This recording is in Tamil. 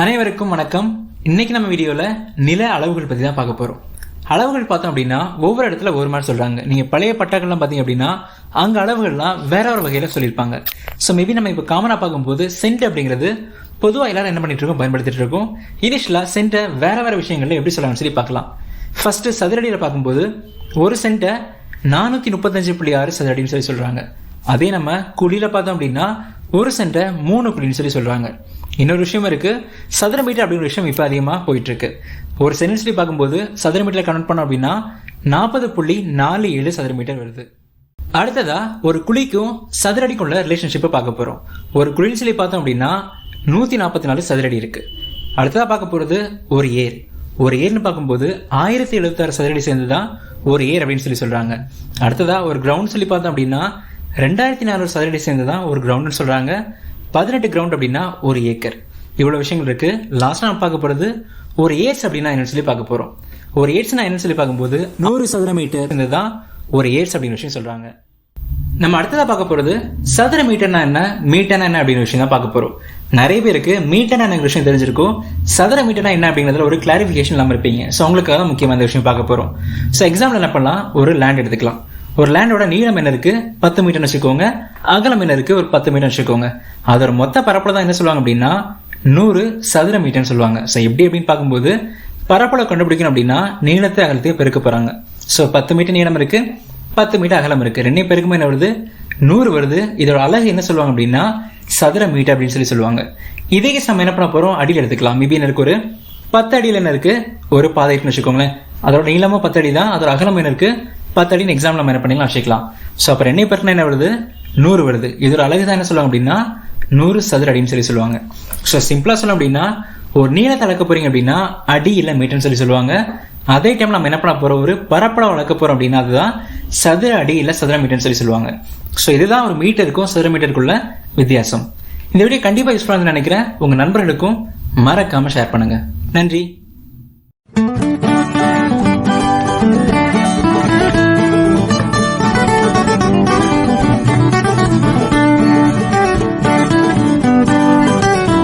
அனைவருக்கும் வணக்கம். இன்னைக்கு நம்ம வீடியோவில் நில அளவுகள் பற்றி தான் பார்க்க போகிறோம் அளவுகள் பார்த்தோம் அப்படின்னா ஒவ்வொரு இடத்துல ஒரு மாதிரி சொல்கிறாங்க நீங்கள் பழைய பட்டாக்கள்லாம் பார்த்தீங்க அப்படின்னா அங்கே அளவுகள்லாம் வேற ஒரு வகையில் சொல்லியிருப்பாங்க. ஸோ மேபி நம்ம இப்போ காமனாக பார்க்கும்போது சென்ட் அப்படிங்கிறது பொதுவாக எல்லாரும் என்ன பண்ணிட்டு இருக்கோம் பயன்படுத்திட்டு இருக்கோம். இனிஷியலாக சென்ட்டை வேற வேற விஷயங்களில் எப்படி சொல்லலாம்னு சொல்லி பார்க்கலாம். ஃபர்ஸ்ட் சதுரடியில் பார்க்கும்போது ஒரு சென்ட்டை நானூற்றி முப்பத்தஞ்சு புள்ளி ஆறு சதுரடின்னு சொல்லி சொல்கிறாங்க அதே நம்ம குழியில் பார்த்தோம் அப்படின்னா ஒரு சென்ட்டை மூணு குழின்னு சொல்லி சொல்கிறாங்க இன்னொரு விஷயம் இருக்குது சதுர மீட்டர் அப்படிங்கிற விஷயம் இப்போ அதிகமாக போயிட்டுருக்கு. ஒரு சென்டென்ஸ் சொல்லி பார்க்கும்போது சதுர மீட்டரில் கனெக்ட் பண்ணோம் அப்படின்னா நாற்பது புள்ளி நாலு ஏழு சதுர மீட்டர் வருது. அடுத்ததா ஒரு குழிக்கும் சதுரடிக்குள்ள ரிலேஷன்ஷிப்பை பார்க்க போகிறோம் ஒரு குழின்னு சொல்லி பார்த்தோம் அப்படின்னா நூற்றி நாற்பத்தி நாலு சதுரடி இருக்குது அடுத்ததாக பார்க்க போகிறது ஒரு ஏர். ஒரு ஏர்னு பார்க்கும்போது ஆயிரத்தி எழுபத்தாறு சதுரடி சேர்ந்து தான் ஒரு ஏர் அப்படின்னு சொல்லி சொல்கிறாங்க அடுத்ததா ஒரு கிரவுண்ட் சொல்லி பார்த்தோம் அப்படின்னா ரெண்டாயிரத்தி நானூறு சதுரடி சேர்ந்து தான் ஒரு கிரவுண்ட்னு சொல்றாங்க. பதினெட்டு கிரவுண்ட் அப்படின்னா ஒரு ஏக்கர் இவ்வளவு விஷயங்கள் இருக்கு. லாஸ்ட் நம்ம பார்க்க போறது ஒரு ஏர்ஸ் அப்படின்னா என்னன்னு சொல்லி பார்க்க போறோம். ஒரு ஏர்ஸ்னா என்னன்னு சொல்லி பார்க்கும்போது நூறு சதுர மீட்டர் தான் ஒரு ஏர்ஸ் அப்படின்னு விஷயம் சொல்றாங்க. நம்ம அடுத்ததா பார்க்க போறது சதுர மீட்டர்னா என்ன? மீட்டர்னா என்ன அப்படின்னு விஷயம் தான் பார்க்க போறோம். நிறைய பேருக்கு மீட்டர்னா என்ன விஷயம் தெரிஞ்சிருக்கும். சதுர மீட்டர்னா என்ன அப்படிங்கிறதுல ஒரு கிளாரிபிகேஷன் இல்லாம இருப்பீங்க. ஸோ உங்களுக்காக தான் முக்கியமான விஷயம் பார்க்க போறோம். ஸோ எக்ஸாம்பிள் என்ன பண்ணலாம்? ஒரு லேண்ட் எடுத்துக்கலாம். ஒரு லேண்டோட நீளம் என்ன இருக்கு? பத்து மீட்டர்னு வச்சுக்கோங்க. அகலம் என்ன இருக்கு? ஒரு பத்து மீட்டர் வச்சுக்கோங்க. அதோட மொத்த பரப்பளவு தான் என்ன சொல்லுவாங்க அப்படின்னா? நூறு சதுர மீட்டர்னு சொல்லுவாங்க. ஸோ எப்படி அப்படின்னு பார்க்கும்போது பரப்பளவு கண்டுபிடிக்கணும் அப்படின்னா நீளத்தை அகலத்தையும் பெருக்க போறாங்க. ஸோ பத்து மீட்டர் நீளம் இருக்கு பத்து மீட்டர் அகலம் இருக்கு. ரெண்டையும் பெருக்குமே என்ன வருது? நூறு வருது. இதோட அழகு என்ன சொல்லுவாங்க அப்படின்னா? சதுர மீட்டர் அப்படின்னு சொல்லி சொல்லுவாங்க. இதே நம்ம என்ன பண்ண போறோம்? அடியில் எடுத்துக்கலாம். மேபி என்ன இருக்கு? ஒரு பத்து அடியில் என்ன இருக்கு? ஒரு பாதை இருக்குன்னு வச்சுக்கோங்களேன். அதோட நீளமும் பத்து அடி தான் அதோட அகலம் என்ன இருக்கு? பத்து அடின்னு எக்ஸாம் நம்ம என்ன பண்ணிக்கலாம் வச்சுக்கலாம் ஸோ அப்புறம் எண்ணெய் பிரச்சனை என்ன வருது? நூறு வருது. இதோட அழகு தான் என்ன சொல்லுவாங்க அப்படின்னா நூறு சதுர அடின்னு சொல்லி சொல்லுவாங்க. ஸோ சிம்பிளா சொல்லணும் அப்படின்னா ஒரு நீளத்தை அளக்க போறீங்க அப்படின்னா அடி இல்லை மீட்டர்னு சொல்லி சொல்லுவாங்க. அதே டைம் நம்ம என்ன பண்ண போறோம்? ஒரு பரப்பளவு அளக்க போறோம் அப்படின்னா அதுதான் சதுர அடி இல்லை சதுர மீட்டர்னு சொல்லி சொல்லுவாங்க. ஸோ இதுதான் ஒரு மீட்டருக்கும் சதுர மீட்டருக்குள்ள வித்தியாசம். இந்த வீடியோ யூஸ் யூஸ்ஃபுல்லாக நினைக்கிறேன். உங்கள் நண்பர்களுக்கும் மறக்காமல் ஷேர் பண்ணுங்கள் நன்றி.